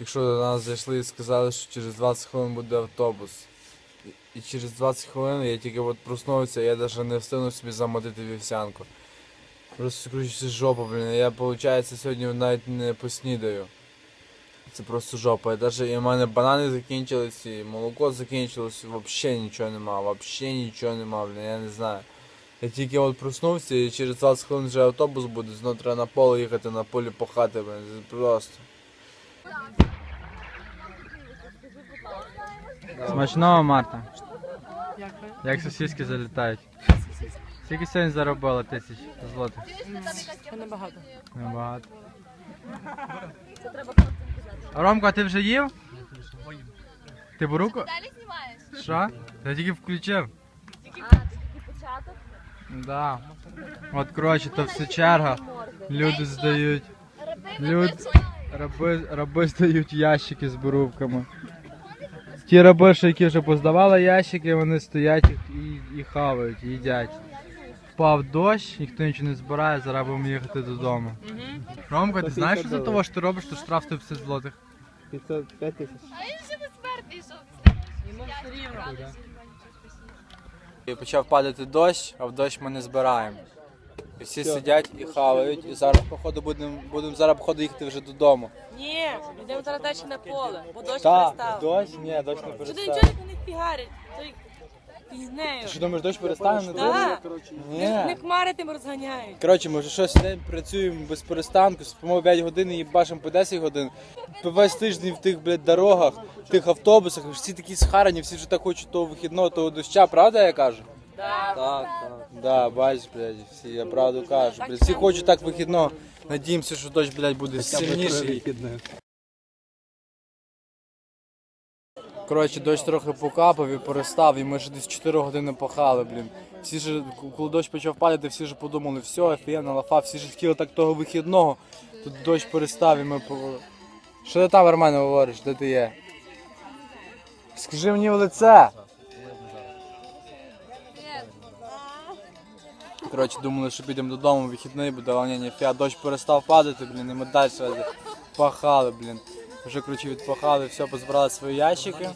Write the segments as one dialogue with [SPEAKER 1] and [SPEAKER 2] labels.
[SPEAKER 1] Якщо до нас зайшли і сказали, що через 20 хвилин буде автобус. І- через 20 хвилин я тільки от проснувся, я навіть не встигну собі замотити вівсянку. Просто кручуся жопа, блін. Я, виходить, сьогодні навіть не поснідаю. Це просто жопа. І навіть і в мене банани закінчились, і молоко закінчилось, взагалі нічого нема, взагалі нічого нема, блін, я не знаю. Я тільки от проснувся і через 20 хвилин вже автобус буде, знову треба на поле їхати, на полі пахати, блін, просто.
[SPEAKER 2] Смачного, Марта. Як сосиски залітають. Скільки сьогодні заробила тисяч злотих?
[SPEAKER 3] Небагато.
[SPEAKER 2] Небагато. Ромко, а ти вже їв? Ти буруку?
[SPEAKER 4] Далі знімаєш?
[SPEAKER 2] Що? Я тільки включив.
[SPEAKER 4] А, це початок.
[SPEAKER 2] Да. От коротше, то все черга. Люди здають. Люд- Раби, раби здають ящики з бурубками. Ті раби, які вже поздавали ящики, вони стоять і, і хавають, і їдять. Впав дощ, ніхто нічого не збирає, зараз будемо їхати додому. Ромко, ти знаєш, що за того, що ти робиш, то штраф 150 злотих?
[SPEAKER 5] 505 тисяч.
[SPEAKER 4] А він ще безсмертний, що
[SPEAKER 3] Йому все рівно.
[SPEAKER 1] Почав падати дощ, а в дощ ми не збираємо. І всі сидять і хавають, і зараз, походу, будемо будем зараз, походу, їхати вже додому.
[SPEAKER 3] Ні, йдемо зараз далі на поле, бо дощ
[SPEAKER 1] Так,
[SPEAKER 3] перестав.
[SPEAKER 1] дощ? Ні, дощ не
[SPEAKER 3] Що ти нічого не фігарить? Той пізнею.
[SPEAKER 1] Ти що думаєш, дощ перестане? Не
[SPEAKER 3] Так.
[SPEAKER 1] дощ?
[SPEAKER 3] Не
[SPEAKER 1] Ні.
[SPEAKER 3] хмари тим розганяють.
[SPEAKER 1] Коротше, ми вже щось день працюємо без перестанку, спимо 5 годин і бачимо по 10 годин. Весь тиждень в тих, блядь, дорогах, в тих автобусах, всі такі схарані, всі вже так хочуть того вихідного, того доща, правда я кажу?
[SPEAKER 3] Так.
[SPEAKER 1] Так, так. Да, бачиш, блядь, всі, я правду кажу. Блядь, всі хочуть так вихідно. Надіємося, що дощ, блядь, буде сильніший. Коротше, дощ трохи покапав і перестав, і ми ж десь 4 години пахали, блін. Всі ж, коли дощ почав падати, всі ж подумали, все, офігенна лафа, всі ж хотіли так того вихідного. Тут дощ перестав і ми по. Що ти там, Армен, говориш? Де ти є? Скажи мені в лице. Коротше, думали, що підемо додому, вихідний буде, але ні, дощ перестав падати, блін, і ми далі пахали, блін. Вже, коротше, відпахали, все, позбирали свої ящики.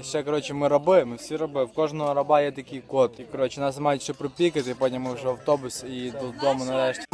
[SPEAKER 1] І ще, коротше, ми раби, ми всі раби. В кожного раба є такий код. І, коротше, нас мають ще пропікати, потім ми вже автобус і додому нарешті.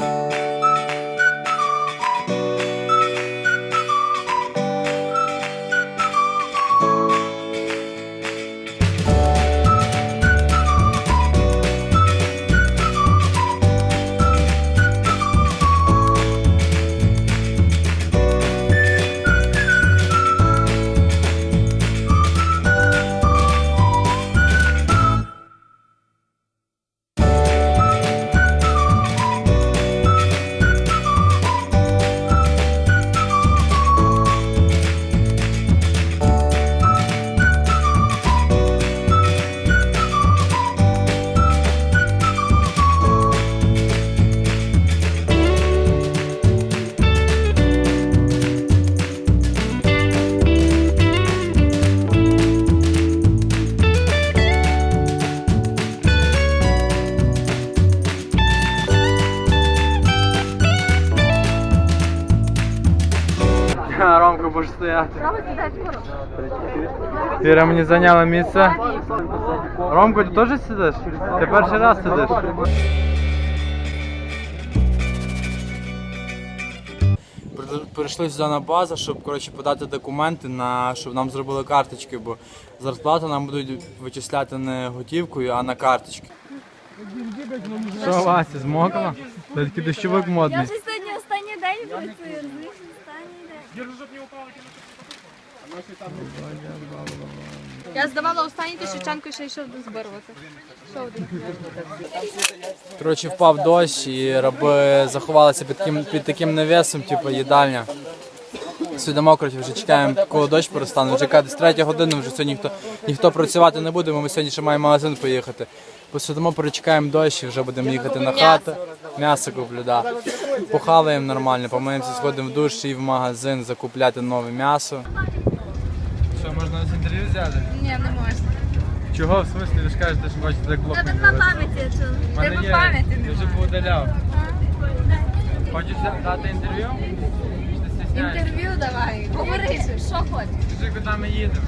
[SPEAKER 2] Будеш мені зайняла місце. Ромко, ти теж сидиш? Ти перший раз сидиш.
[SPEAKER 1] Прийшли сюди на базу, щоб коротше, подати документи, на, щоб нам зробили карточки, бо зарплату нам будуть вичисляти не готівкою, а на карточки.
[SPEAKER 2] Що, Вася, змокла? Такий дощовик
[SPEAKER 4] Я вже сьогодні останній день працюю, розумієш, останній день. Я здавала останній, то Шевченко ще йшов збирувати. Що один?
[SPEAKER 1] Коротше, впав дощ і раби заховалися під таким, під таким навісом, типу їдальня. Сидимо, коротше, вже чекаємо, коли дощ перестане. Вже десь третя година, вже сьогодні ніхто, ніхто працювати не буде, бо ми сьогодні ще маємо в магазин поїхати. Посидимо, перечекаємо дощ і вже будемо їхати на хату. М'ясо куплю, да. Похаваємо нормально, помиємося, сходимо в душ і в магазин закупляти нове м'ясо.
[SPEAKER 2] Що, інтерв'ю взяти?
[SPEAKER 4] Ні, не можна.
[SPEAKER 2] Чого, в смислі, ви ж кажете, що хочете так блок
[SPEAKER 4] Тебе
[SPEAKER 2] не
[SPEAKER 4] два пам'яті.
[SPEAKER 2] В мене
[SPEAKER 4] Тебе
[SPEAKER 2] є,
[SPEAKER 4] пам'яті
[SPEAKER 2] я вже
[SPEAKER 4] немає.
[SPEAKER 2] поудаляв. Хочеш дати інтерв'ю? Чи ти
[SPEAKER 4] Інтерв'ю давай. Говори, що хочеш.
[SPEAKER 1] Скажи, куди ми їдемо.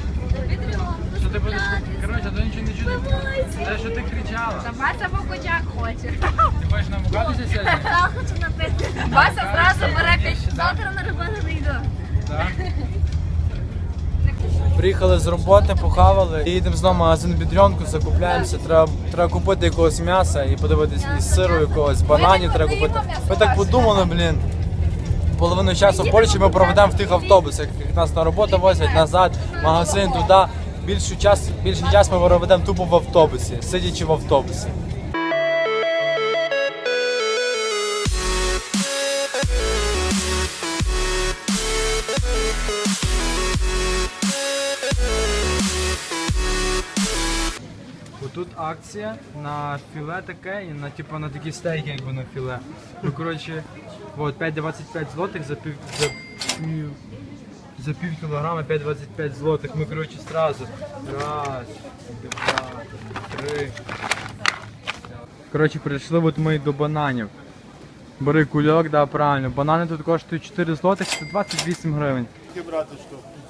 [SPEAKER 1] Що ти будеш? Коротше, то нічого не чути. Те, що ти кричала.
[SPEAKER 4] Вася по котях хоче.
[SPEAKER 1] Ти хочеш намагатися сьогодні?
[SPEAKER 4] Я хочу напити. Вася зразу бере піч. Завтра на роботу не йду.
[SPEAKER 1] Так.
[SPEAKER 6] Приїхали з роботи, похавали, і їдемо знову в магазин бідрянку, закупляємося. Треба, треба купити якогось м'яса і подивитись із сиру якогось, бананів треба купити. Ми так подумали, блін. Половину часу в Польщі ми проведемо в тих автобусах, як нас на роботу возять назад, магазин туди. Більшу час, більший час ми проведемо тупо в автобусі, сидячи в автобусі.
[SPEAKER 1] Акція на філе таке і на типу на такі стейки, якби на філе. Ну коротше, от 5,25 злотих за пів за пів за пів кілограма 5,25 злотих. Ми коротше зразу. Раз, два, три. Коротше, прийшли от ми до бананів. Бери кульок, да, правильно. Банани тут коштують 4 злотих, це 28 гривень.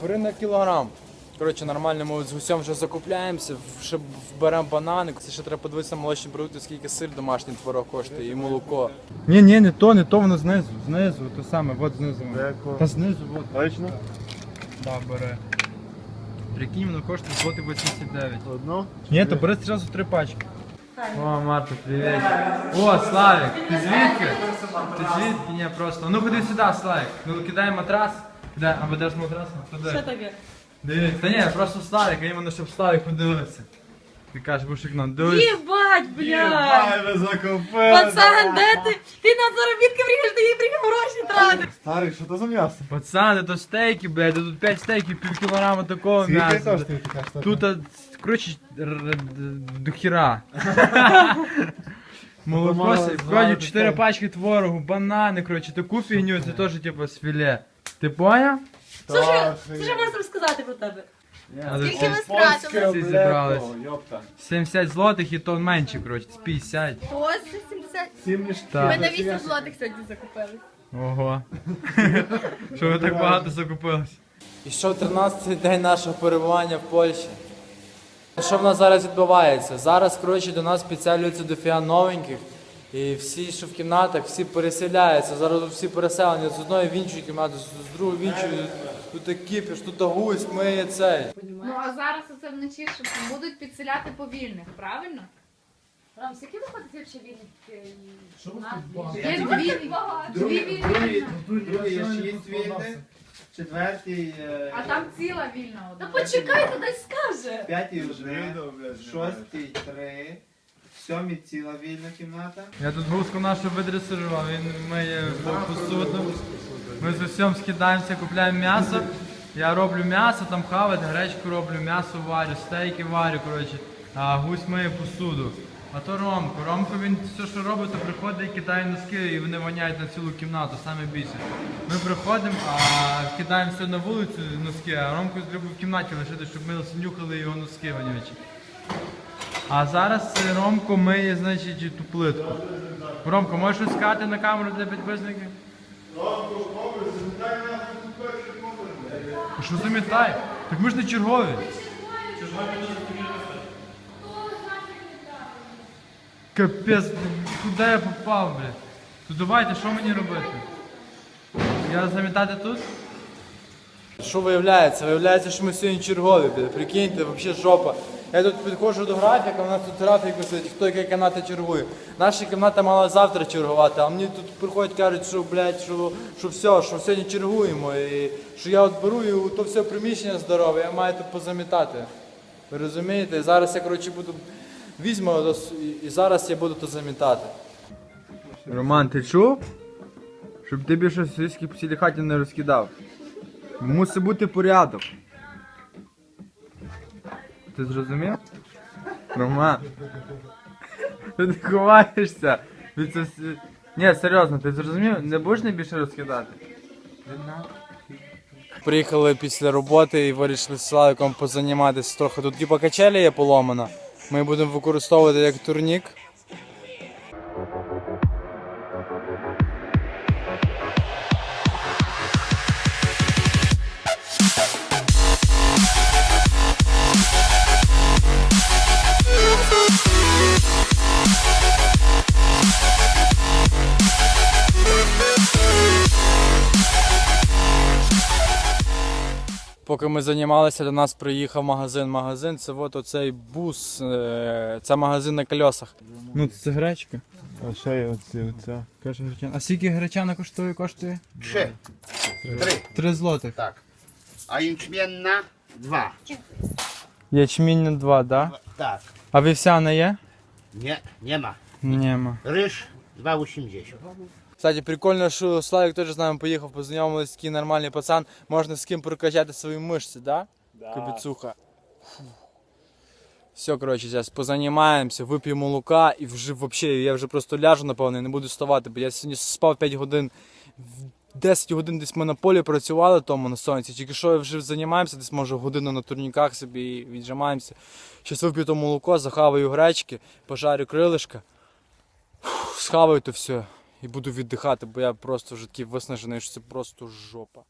[SPEAKER 6] Бери на кілограм. Коротше, нормально, ми з гусем вже закупляємося, ще беремо банани. Це ще треба подивитися на молочні продукти, скільки сир домашній творог коштує і молоко.
[SPEAKER 1] Ні, ні, не то, не то, воно знизу. Знизу, то саме, от знизу.
[SPEAKER 7] Деко.
[SPEAKER 1] Та знизу, от.
[SPEAKER 7] Точно?
[SPEAKER 1] Да, бере. Прикинь, воно коштує злоти 89.
[SPEAKER 7] Одну?
[SPEAKER 1] Ні, то бери зразу три пачки. О, Марта, привіт. О, Славік, ти звідки? Ти звідки? Ні, просто. Ну ходи сюди, Славік. Ну кидай матрас. Кидай, або даш матрас, ходи.
[SPEAKER 3] Що таке?
[SPEAKER 1] Дивись. Та ні, просто Славік, а іменно щоб Славік подивився. Ти кажеш, будеш вікно. Дивись.
[SPEAKER 3] Їбать, блядь!
[SPEAKER 7] Ай, ви закупили!
[SPEAKER 3] Пацан, де ти? Ти на заробітки приїхав, ти їй приїхав гроші тратити.
[SPEAKER 7] Старий, що то за м'ясо?
[SPEAKER 1] Пацани, то стейки, блядь, тут 5 стейків, пів кілограма такого
[SPEAKER 7] Скільки
[SPEAKER 1] м'яса.
[SPEAKER 7] коштує така штука?
[SPEAKER 1] Тут, а, коротше, р- р- до хіра. Молоко,
[SPEAKER 7] мало зварити
[SPEAKER 1] 4
[SPEAKER 7] стейк.
[SPEAKER 1] пачки творогу, банани, коротше, таку фігню, це теж типу з філе. Ти поняв?
[SPEAKER 3] Що ж
[SPEAKER 7] Так,
[SPEAKER 3] я можу розказати про тебе?
[SPEAKER 4] Скільки ви стратили?
[SPEAKER 1] Всі зібрались.
[SPEAKER 7] Йопта.
[SPEAKER 1] 70 злотих і то менше, коротше, з 50.
[SPEAKER 4] Ось 70.
[SPEAKER 7] Сім.
[SPEAKER 1] Так.
[SPEAKER 4] Ми на 8 злотих сьогодні закупили.
[SPEAKER 1] Ого. Що ви так багато закупились?
[SPEAKER 6] І що 13-й день нашого перебування в Польщі. Що в нас зараз відбувається? Зараз, коротше, до нас спеціалюються дофіга новеньких. І всі, що в кімнатах, всі переселяються. Зараз всі переселені з одної в іншу кімнату, з другої в іншу. Тут кіпіш, тут гусь, миє цей.
[SPEAKER 8] Ну а зараз оце вночі що будуть підселяти повільних, правильно?
[SPEAKER 4] Ром, скільки виходить якщо вільних?
[SPEAKER 8] Є дві, дві вільні,
[SPEAKER 5] Другий є шість вільних, четвертий, е,
[SPEAKER 8] а там ціла вільна
[SPEAKER 3] Та
[SPEAKER 8] одна.
[SPEAKER 3] почекай, то дай скаже.
[SPEAKER 5] п'ятий вже, шостий три, сьомий ціла вільна кімната.
[SPEAKER 1] Я тут гуску нашу видресирував, він миє посуду. Ми з усім скидаємося, купуємо м'ясо. Я роблю м'ясо, там хавать, гречку роблю, м'ясо варю, стейки варю, коротше, а гусь миє посуду. А то Ромко. Ромко він все, що робить, то приходить і кидає носки, і вони воняють на цілу кімнату, саме більше. Ми приходимо, а кидаємо все на вулицю носки, а Ромко зробив в кімнаті лишити, щоб ми нюхали його носки вонючі. А зараз е, Ромко миє, значить, ту плитку. Ромко, можеш щось сказати на камеру для підписників? А Що замітай? Так ми ж не чергові. Капець, куди я попав, блядь? То давайте, що мені робити? Я замітати тут?
[SPEAKER 6] Що виявляється? Виявляється, що ми сьогодні чергові, блядь. Прикиньте, взагалі жопа. Я тут підходжу до графіка, у нас тут графік висить, хто яка кімната чергує. Наша кімната мала завтра чергувати, а мені тут приходять, кажуть, що, блядь, що, що все, що сьогодні чергуємо. І що я от беру і то все приміщення здорове, я маю тут позамітати. Ви розумієте? Зараз я, коротше, буду візьму і- зараз я буду то замітати.
[SPEAKER 1] Роман, ти чув? Щоб ти більше сільські по цілій хаті не розкидав. Мусить бути порядок. Ти зрозумів? Роман. Ти ховаєшся. Від це... Ні, серйозно, ти зрозумів? Не будеш не більше розкидати?
[SPEAKER 6] Приїхали після роботи і вирішили з Славиком позаніматися трохи. Тут типа качеля є поломана. Ми будемо використовувати як турнік.
[SPEAKER 1] Поки ми займалися, до нас приїхав магазин. Магазин це от оцей бус, е, це магазин на колесах. Ну це гречка.
[SPEAKER 7] А ще є оці, оця.
[SPEAKER 1] Каже гречана. А скільки гречана коштує? Коштує?
[SPEAKER 9] Trzy. Trzy.
[SPEAKER 1] Три злотих.
[SPEAKER 9] Tak. A jęczmienna? Dwa.
[SPEAKER 1] Ячміння два, да?
[SPEAKER 9] Tak.
[SPEAKER 1] А вівсяна є?
[SPEAKER 9] Nie ma.
[SPEAKER 1] Нема.
[SPEAKER 9] Ryż 2,80.
[SPEAKER 1] Кстати, прикольно, що Славік теж з нами поїхав, познайомились, такий нормальний пацан. Можна з ким прокачати свої мишці, да? Да. Кобіцуха. Все, коротше, зараз позанімаємося, вип'ємо лука і вже взагалі, я вже просто ляжу, напевно, і не буду вставати, бо я сьогодні спав 5 годин. В 10 годин десь ми на полі працювали тому на сонці. Тільки що вже займаємося, десь може годину на турніках собі і віджимаємося. Щас вип'ю то молоко, захаваю гречки, пожарю крилишка, схаваю то все і буду віддихати, бо я просто вже такий виснажений, що це просто жопа.